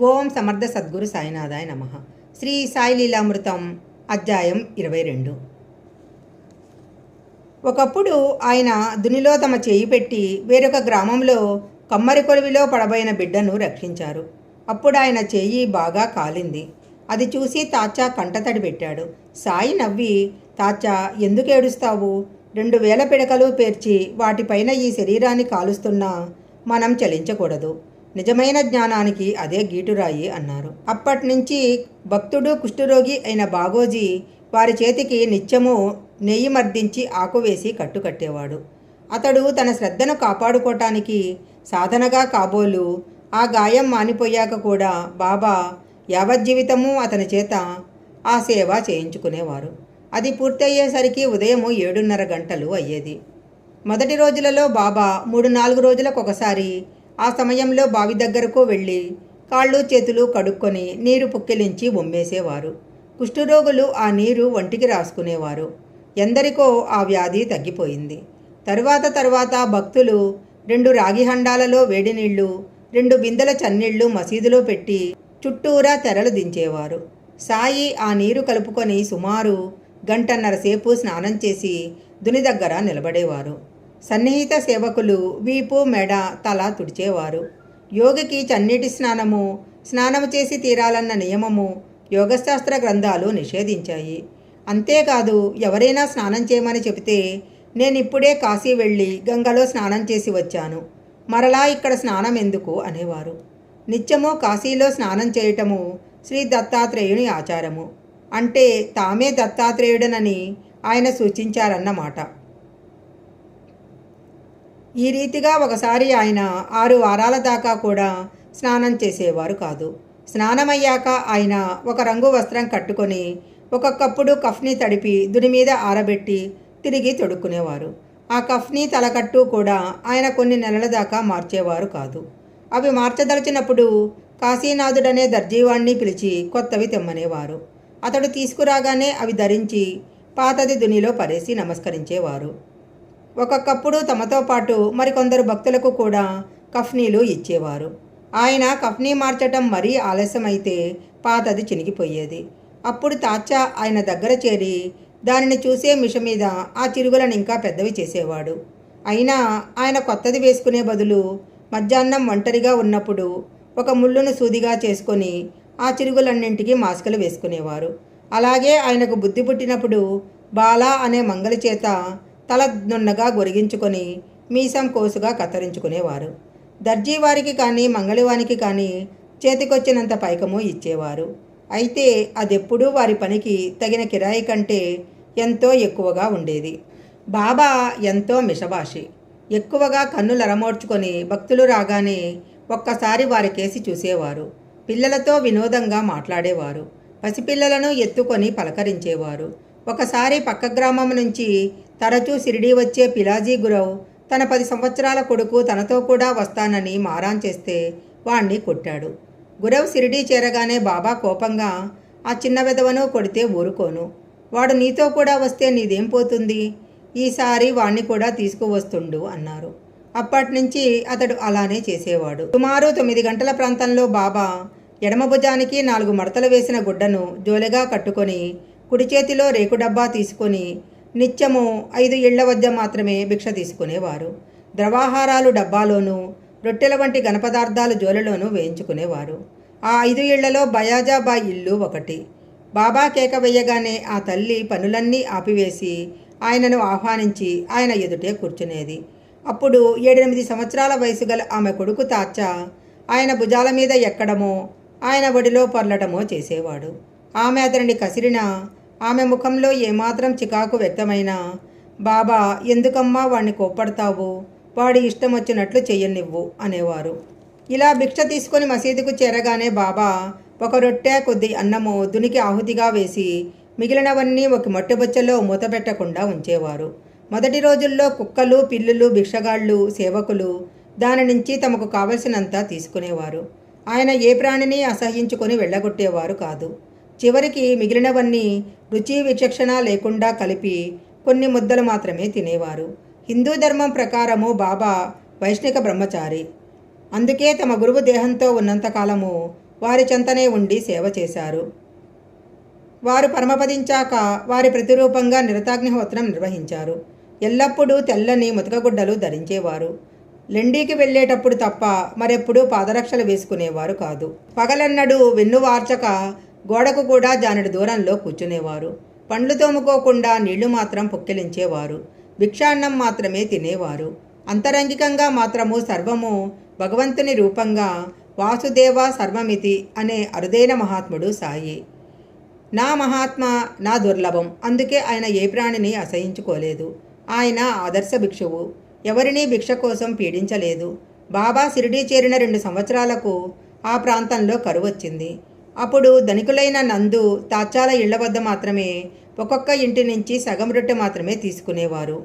ఓం సమర్థ సద్గురు సాయినాథాయ నమ. శ్రీ సాయి లీలామృతం అధ్యాయం ఇరవై రెండు. ఒకప్పుడు ఆయన దునిలో తమ చేయి పెట్టి వేరొక గ్రామంలో కమ్మరి కొలువిలో పడబోయిన బిడ్డను రక్షించారు. అప్పుడు ఆయన చేయి బాగా కాలింది. అది చూసి తాచా కంటతడి పెట్టాడు. సాయి నవ్వి తాచా ఎందుకు ఏడుస్తావు? రెండు వేల పిడకలు పేర్చి వాటిపైన ఈ శరీరాన్ని కాలుస్తున్నా మనం చలించకూడదు. నిజమైన జ్ఞానానికి అదే గీటురాయి అన్నారు. అప్పటి నుంచి భక్తుడు కుష్ఠరోగి అయిన బాగోజీ వారి చేతికి నిత్యము నెయ్యి మర్దించి ఆకు వేసి కట్టుకట్టేవాడు. అతడు తన శ్రద్ధను కాపాడుకోవటానికి సాధనగా కాబోలు ఆ గాయం మానిపోయాక కూడా బాబా యావజ్జీవితము అతని చేత ఆ సేవ చేయించుకునేవారు. అది పూర్తయ్యేసరికి ఉదయము ఏడున్నర గంటలు అయ్యేది. మొదటి రోజులలో బాబా మూడు నాలుగు రోజులకు ఒకసారి ఆ సమయంలో బావి దగ్గరకు వెళ్ళి కాళ్ళు చేతులు కడుక్కొని నీరు పుక్కిలించి ఒమ్మేసేవారు కుష్ఠరోగులు ఆ నీరు ఒంటికి రాసుకునేవారు. ఎందరికో ఆ వ్యాధి తగ్గిపోయింది. తరువాత తరువాత భక్తులు రెండు రాగి హండాలలో వేడి నీళ్ళు రెండు బిందెల చన్నీళ్ళు మసీదులో పెట్టి చుట్టూరా తెరలు దించేవారు. సాయి ఆ నీరు కలుపుకొని సుమారు గంటన్నర సేపు స్నానం చేసి దుని దగ్గర నిలబడేవారు. సన్నిహిత సేవకులు వీపు మెడ తల తుడిచేవారు. యోగికి చన్నీటి స్నానము స్నానము చేసి తీరాలన్న నియమము యోగశాస్త్ర గ్రంథాలు నిషేధించాయి. అంతేకాదు ఎవరైనా స్నానం చేయమని చెబితే నేను ఇప్పుడే కాశీ వెళ్ళి గంగలో స్నానం చేసి వచ్చాను. మరలా ఇక్కడ స్నానం ఎందుకు? అనేవారు. నిత్యము కాశీలో స్నానం చేయటము శ్రీ దత్తాత్రేయుని ఆచారము. అంటే తామే దత్తాత్రేయుడనని ఆయన సూచించారన్నమాట. ఈ రీతిగా ఒకసారి ఆయన ఆరు వారాల దాకా కూడా స్నానం చేసేవారు కాదు. స్నానమయ్యాక ఆయన ఒక రంగు వస్త్రం కట్టుకొని ఒక్కొక్కప్పుడు కఫ్ని తడిపి దుని మీద ఆరబెట్టి తిరిగి తొడుక్కునేవారు. ఆ కఫ్ని తలకట్టు కూడా ఆయన కొన్ని నెలల దాకా మార్చేవారు కాదు. అవి మార్చదలిచినప్పుడు కాశీనాథుడనే దర్జీవాణ్ణి పిలిచి కొత్తవి తెమ్మనేవారు. అతడు తీసుకురాగానే అవి ధరించి పాతది దునిలో పరేసి నమస్కరించేవారు. ఒక్కొక్కప్పుడు తమతో పాటు మరికొందరు భక్తులకు కూడా కఫ్నీలు ఇచ్చేవారు. ఆయన కఫ్నీ మార్చటం మరీ ఆలస్యమైతే పాతది చినిగిపోయేది. అప్పుడు తాచా ఆయన దగ్గర చేరి దానిని చూసే మిష మీద ఆ చిరుగులను ఇంకా పెద్దవి చేసేవాడు. అయినా ఆయన కొత్తది వేసుకునే బదులు మధ్యాహ్నం ఒంటరిగా ఉన్నప్పుడు ఒక ముళ్ళును సూదిగా చేసుకొని ఆ చిరుగులన్నింటికి మాస్కులు వేసుకునేవారు. అలాగే ఆయనకు బుద్ధి పుట్టినప్పుడు బాలా అనే మంగలి చేత తలదున్నగా గొరిగించుకొని మీసం కోసుగా కత్తిరించుకునేవారు. దర్జీవారికి కానీ మంగళవానికి కానీ చేతికొచ్చినంత పైకము ఇచ్చేవారు. అయితే అదెప్పుడూ వారి పనికి తగిన కిరాయి కంటే ఎంతో ఎక్కువగా ఉండేది. బాబా ఎంతో మిషభాషి. ఎక్కువగా కన్నులు అరమోడ్చుకొని భక్తులు రాగానే ఒక్కసారి వారి కేసి చూసేవారు. పిల్లలతో వినోదంగా మాట్లాడేవారు. పసిపిల్లలను ఎత్తుకొని పలకరించేవారు. ఒకసారి పక్క గ్రామం నుంచి తరచూ షిరిడీ వచ్చే పిలాజీ గురవ్ తన పది సంవత్సరాల కొడుకు తనతో కూడా వస్తానని మారాన్ చేస్తే వాణ్ణి కొట్టాడు. గురవ్ షిరిడీ చేరగానే బాబా కోపంగా ఆ చిన్న విధవను కొడితే ఊరుకోను. వాడు నీతో కూడా వస్తే నీదేం పోతుంది? ఈసారి వాణ్ణి కూడా తీసుకువస్తుండు అన్నారు. అప్పటినుంచి అతడు అలానే చేసేవాడు. సుమారు తొమ్మిది గంటల ప్రాంతంలో బాబా ఎడమ భుజానికి నాలుగు మడతలు వేసిన గుడ్డను జోలెగా కట్టుకొని కుడి చేతిలో రేకు డబ్బా తీసుకొని నిత్యము ఐదు ఇళ్ళ వద్ద మాత్రమే భిక్ష తీసుకునేవారు. ద్రవాహారాలు డబ్బాలోనూ రొట్టెల వంటి ఘనపదార్థాలు జోలలోనూ వేయించుకునేవారు. ఆ ఐదు ఇళ్ళలో బయాజాబా ఇల్లు ఒకటి. బాబా కేక వేయగానే ఆ తల్లి పనులన్నీ ఆపివేసి ఆయనను ఆహ్వానించి ఆయన ఎదుటే కూర్చునేది. అప్పుడు ఏడెనిమిది సంవత్సరాల వయసు గల ఆమె కొడుకు తాచ ఆయన భుజాల మీద ఎక్కడమో ఆయన ఒడిలో పొర్లటమో చేసేవాడు. ఆమె అతనిని కసిరినా ఆమె ముఖంలో ఏమాత్రం చికాకు వ్యక్తమైనా బాబా ఎందుకమ్మా వాణ్ణి కోప్పడతావు? వాడి ఇష్టం వచ్చినట్లు చెయ్యనివ్వు అనేవారు. ఇలా భిక్ష తీసుకొని మసీదుకు చేరగానే బాబా ఒక రొట్టె కొద్ది అన్నము దునికి ఆహుతిగా వేసి మిగిలినవన్నీ ఒక మొట్టెబొచ్చలో మూతపెట్టకుండా ఉంచేవారు. మొదటి రోజుల్లో కుక్కలు పిల్లులు భిక్షగాళ్ళు సేవకులు దాని నుంచి తమకు కావలసినంత తీసుకునేవారు. ఆయన ఏ ప్రాణిని అసహించుకొని వెళ్ళగొట్టేవారు కాదు. చివరికి మిగిలినవన్నీ రుచి విచక్షణ లేకుండా కలిపి కొన్ని ముద్దలు మాత్రమే తినేవారు. హిందూ ధర్మం ప్రకారము బాబా వైష్ణిక బ్రహ్మచారి. అందుకే తమ గురువు దేహంతో ఉన్నంతకాలము వారి చెంతనే ఉండి సేవ చేశారు. వారు పరమపదించాక వారి ప్రతిరూపంగా నిరతాగ్నిహోత్రం నిర్వహించారు. ఎల్లప్పుడూ తెల్లని ముతకగుడ్డలు ధరించేవారు. లెండీకి వెళ్ళేటప్పుడు తప్ప మరెప్పుడూ పాదరక్షలు వేసుకునేవారు కాదు. పగలన్నడు వెన్నువార్చక గోడకు కూడా జానడి దూరంలో కూర్చునేవారు. పండ్లు తోముకోకుండా నీళ్ళు మాత్రం పుక్కిలించేవారు. భిక్షాన్నం మాత్రమే తినేవారు. అంతరంగికంగా మాత్రము సర్వము భగవంతుని రూపంగా వాసుదేవ సర్వమితి అనే అరుదైన మహాత్ముడు సాయి. నా మహాత్మ నా దుర్లభం అందుకే ఆయన ఏ ప్రాణిని అసహించుకోలేదు. ఆయన ఆదర్శ భిక్షువు. ఎవరినీ భిక్ష కోసం పీడించలేదు. బాబా సిరిడి చేరిన రెండు సంవత్సరాలకు ఆ ప్రాంతంలో కరువు వచ్చింది అప్పుడు ధనికులైన నందు తాచాల ఇళ్ళ వద్ద మాత్రమే ఒక్కొక్క ఇంటి నుంచి సగం రొట్టె మాత్రమే తీసుకునేవారు.